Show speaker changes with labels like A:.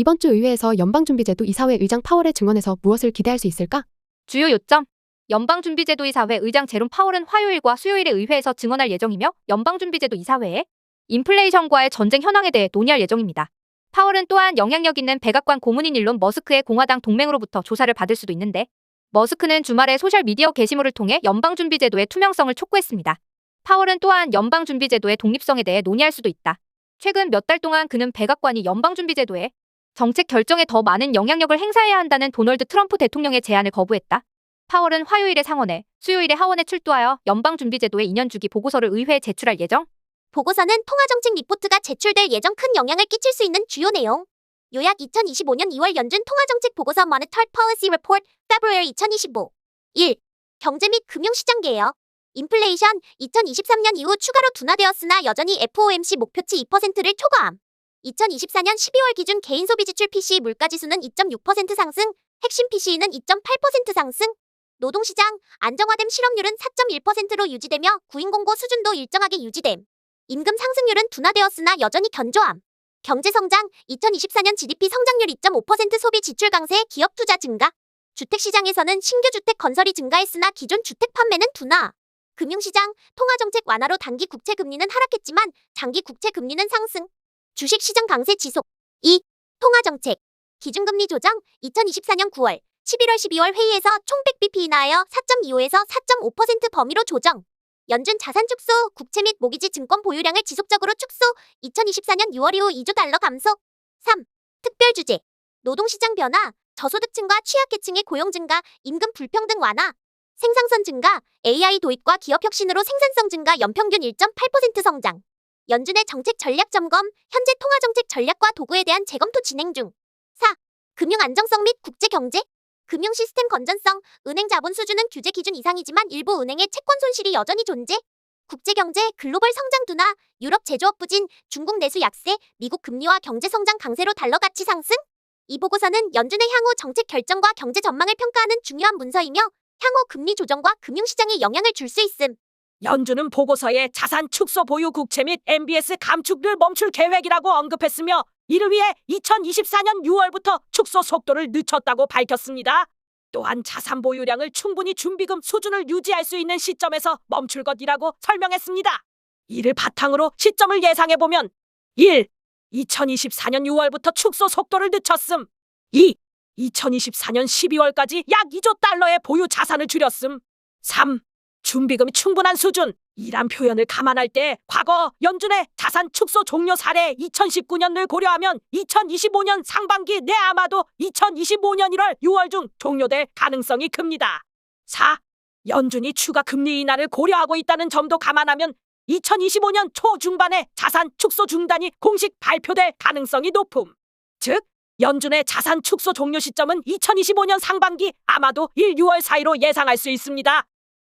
A: 이번 주 의회에서 연방준비제도 이사회 의장 파월의 증언에서 무엇을 기대할 수 있을까?
B: 주요 요점. 연방준비제도 이사회 의장 제롬 파월은 화요일과 수요일에 의회에서 증언할 예정이며 연방준비제도 이사회에 인플레이션과의 전쟁 현황에 대해 논의할 예정입니다. 파월은 또한 영향력 있는 백악관 고문인 일론 머스크의 공화당 동맹으로부터 조사를 받을 수도 있는데 머스크는 주말에 소셜미디어 게시물을 통해 연방준비제도의 투명성을 촉구했습니다. 파월은 또한 연방준비제도의 독립성에 대해 논의할 수도 있다. 최근 몇 달 동안 그는 백악관이 연방준비제도에 정책 결정에 더 많은 영향력을 행사해야 한다는 도널드 트럼프 대통령의 제안을 거부했다. 파월은 화요일에 상원에, 수요일에 하원에 출두하여 연방준비제도의 2년 주기 보고서를 의회에 제출할 예정.
C: 보고서는 통화정책 리포트가 제출될 예정 큰 영향을 끼칠 수 있는 주요 내용. 요약 2025년 2월 연준 통화정책 보고서 Monetary Policy Report February 2025 1. 경제 및 금융시장 개혁 인플레이션 2023년 이후 추가로 둔화되었으나 여전히 FOMC 목표치 2%를 초과함. 2024년 12월 기준 개인 소비 지출 PCE 물가 지수는 2.6% 상승, 핵심 PCE는 2.8% 상승. 노동시장 안정화됨 실업률은 4.1%로 유지되며 구인 공고 수준도 일정하게 유지됨. 임금 상승률은 둔화되었으나 여전히 견조함. 경제 성장 2024년 GDP 성장률 2.5% 소비 지출 강세 기업 투자 증가. 주택 시장에서는 신규 주택 건설이 증가했으나 기존 주택 판매는 둔화. 금융시장 통화 정책 완화로 단기 국채 금리는 하락했지만 장기 국채 금리는 상승. 주식 시장 강세 지속. 2. 통화 정책 기준금리 조정 2024년 9월 11월 12월 회의에서 총 100bp 인하하여 4.25에서 4.5% 범위로 조정. 연준 자산 축소, 국채 및 모기지 증권 보유량을 지속적으로 축소, 2024년 6월 이후 2조 달러 감소. 3. 특별 주제. 노동시장 변화, 저소득층과 취약계층의 고용 증가, 임금 불평등 완화. 생산성 증가, AI 도입과 기업 혁신으로 생산성 증가 연평균 1.8% 성장. 연준의 정책 전략 점검, 현재 통화 정책 전략과 도구에 대한 재검토 진행 중. 4. 금융 안정성 및 국제 경제. 금융 시스템 건전성, 은행 자본 수준은 규제 기준 이상이지만 일부 은행의 채권 손실이 여전히 존재. 국제 경제, 글로벌 성장 둔화, 유럽 제조업 부진, 중국 내수 약세, 미국 금리와 경제 성장 강세로 달러 가치 상승. 이 보고서는 연준의 향후 정책 결정과 경제 전망을 평가하는 중요한 문서이며 향후 금리 조정과 금융시장에 영향을 줄 수 있음.
D: 연준은 보고서에 자산 축소 보유 국채 및 MBS 감축을 멈출 계획이라고 언급했으며 이를 위해 2024년 6월부터 축소 속도를 늦췄다고 밝혔습니다. 또한 자산 보유량을 충분히 준비금 수준을 유지할 수 있는 시점에서 멈출 것이라고 설명했습니다. 이를 바탕으로 시점을 예상해 보면 1. 2024년 6월부터 축소 속도를 늦췄음. 2. 2024년 12월까지 약 2조 달러의 보유 자산을 줄였음. 3. 준비금이 충분한 수준. 이란 표현을 감안할 때 과거 연준의 자산 축소 종료 사례 2019년을 고려하면 2025년 상반기 내 아마도 2025년 1월 6월 중 종료될 가능성이 큽니다. 4. 연준이 추가 금리 인하를 고려하고 있다는 점도 감안하면 2025년 초중반에 자산 축소 중단이 공식 발표될 가능성이 높음. 즉, 연준의 자산 축소 종료 시점은 2025년 상반기 아마도 1, 6월 사이로 예상할 수 있습니다.